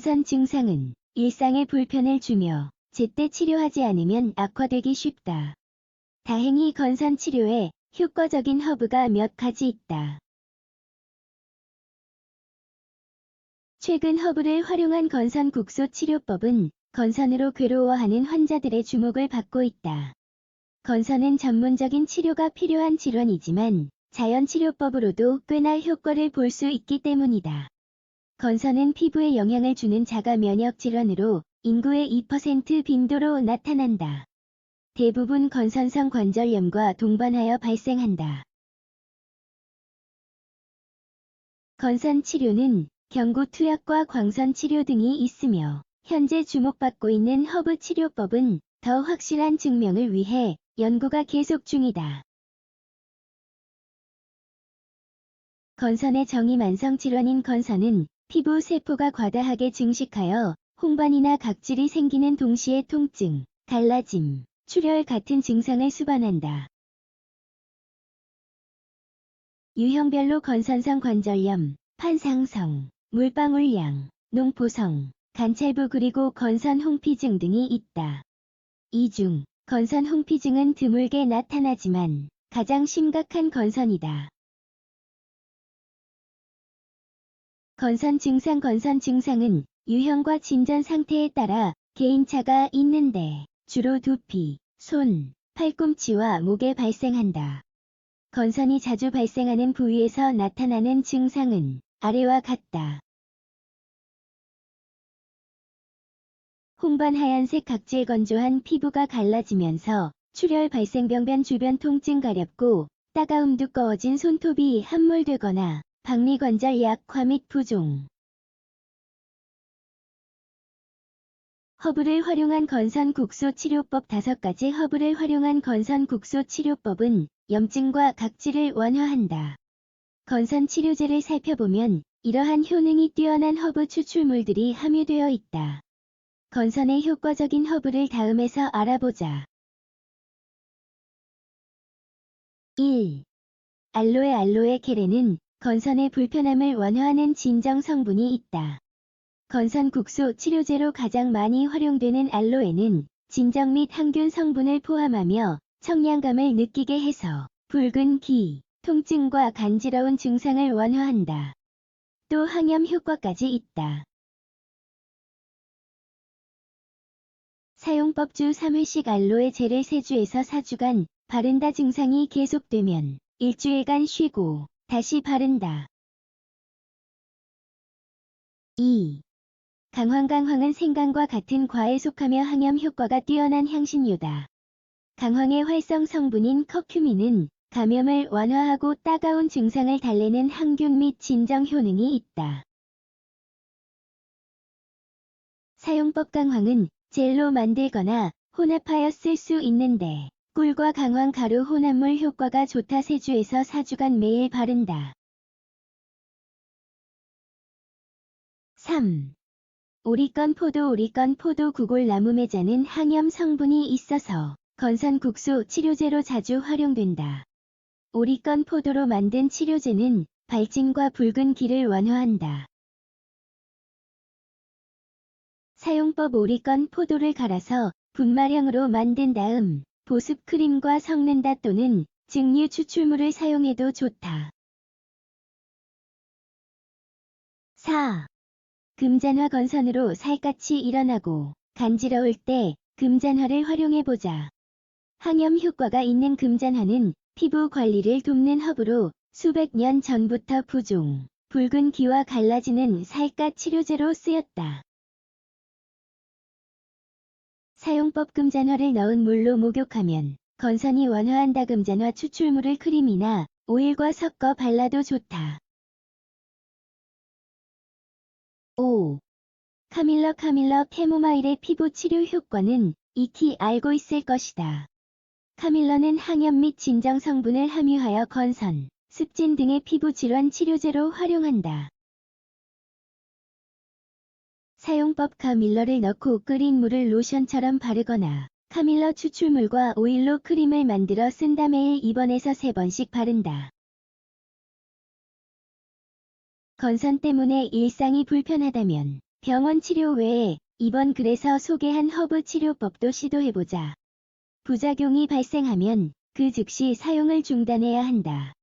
건선 증상은 일상에 불편을 주며 제때 치료하지 않으면 악화되기 쉽다. 다행히 건선 치료에 효과적인 허브가 몇 가지 있다. 최근 허브를 활용한 건선 국소 치료법은 건선으로 괴로워하는 환자들의 주목을 받고 있다. 건선은 전문적인 치료가 필요한 질환이지만 자연 치료법으로도 꽤나 효과를 볼 수 있기 때문이다. 건선은 피부에 영향을 주는 자가 면역 질환으로 인구의 2% 빈도로 나타난다. 대부분 건선성 관절염과 동반하여 발생한다. 건선 치료는 경구 투약과 광선 치료 등이 있으며 현재 주목받고 있는 허브 치료법은 더 확실한 증명을 위해 연구가 계속 중이다. 건선의 정의 만성 질환인 건선은 피부 세포가 과다하게 증식하여 홍반이나 각질이 생기는 동시에 통증, 갈라짐, 출혈 같은 증상을 수반한다. 유형별로 건선성 관절염, 판상성, 물방울양, 농포성, 간찰부 그리고 건선 홍피증 등이 있다. 이 중 건선 홍피증은 드물게 나타나지만 가장 심각한 건선이다. 건선 증상 건선 증상은 유형과 진전 상태에 따라 개인차가 있는데 주로 두피, 손, 팔꿈치와 목에 발생한다. 건선이 자주 발생하는 부위에서 나타나는 증상은 아래와 같다. 홍반 하얀색 각질 건조한 피부가 갈라지면서 출혈 발생 병변 주변 통증 가렵고 따가움 두꺼워진 손톱이 함몰되거나 박리관절 약화 및 부종 허브를 활용한 건선 국소 치료법 5가지 허브를 활용한 건선 국소 치료법은 염증과 각질을 완화한다. 건선 치료제를 살펴보면 이러한 효능이 뛰어난 허브 추출물들이 함유되어 있다. 건선의 효과적인 허브를 다음에서 알아보자. 1. 알로에 알로에 게레는 건선의 불편함을 완화하는 진정 성분이 있다. 건선 국소 치료제로 가장 많이 활용되는 알로에는 진정 및 항균 성분을 포함하며 청량감을 느끼게 해서 붉은 기, 통증과 간지러운 증상을 완화한다. 또 항염 효과까지 있다. 사용법 주 3회씩 알로에 젤을 3주에서 4주간 바른다 증상이 계속되면 일주일간 쉬고 다시 바른다. 2. 강황강황은 생강과 같은 과에 속하며 항염 효과가 뛰어난 향신료다. 강황의 활성 성분인 커큐민은 감염을 완화하고 따가운 증상을 달래는 항균 및 진정 효능이 있다. 사용법 강황은 젤로 만들거나 혼합하여 쓸 수 있는데 꿀과 강황 가루 혼합물 효과가 좋다 3주에서 4주간 매일 바른다. 3. 오리건 포도 오리건 포도 구골 나무 매자는 항염 성분이 있어서 건선 국소 치료제로 자주 활용된다. 오리건 포도로 만든 치료제는 발진과 붉은 기를 완화한다. 사용법 오리건 포도를 갈아서 분말형으로 만든 다음 보습 크림과 섞는다 또는 증류 추출물을 사용해도 좋다. 4. 금잔화 건선으로 살갗이 일어나고 간지러울 때 금잔화를 활용해보자. 항염 효과가 있는 금잔화는 피부 관리를 돕는 허브로 수백 년 전부터 부종, 붉은 기와 갈라지는 살갗 치료제로 쓰였다. 사용법 금잔화를 넣은 물로 목욕하면 건선이 완화한다 금잔화 추출물을 크림이나 오일과 섞어 발라도 좋다. 5. 카밀러 카밀러 캐모마일의 피부 치료 효과는 익히 알고 있을 것이다. 카밀러는 항염 및 진정 성분을 함유하여 건선, 습진 등의 피부 질환 치료제로 활용한다. 사용법 카밀러를 넣고 끓인 물을 로션처럼 바르거나 카밀러 추출물과 오일로 크림을 만들어 쓴다 매일 2번에서 3번씩 바른다. 건선 때문에 일상이 불편하다면 병원 치료 외에 이번 글에서 소개한 허브 치료법도 시도해보자. 부작용이 발생하면 그 즉시 사용을 중단해야 한다.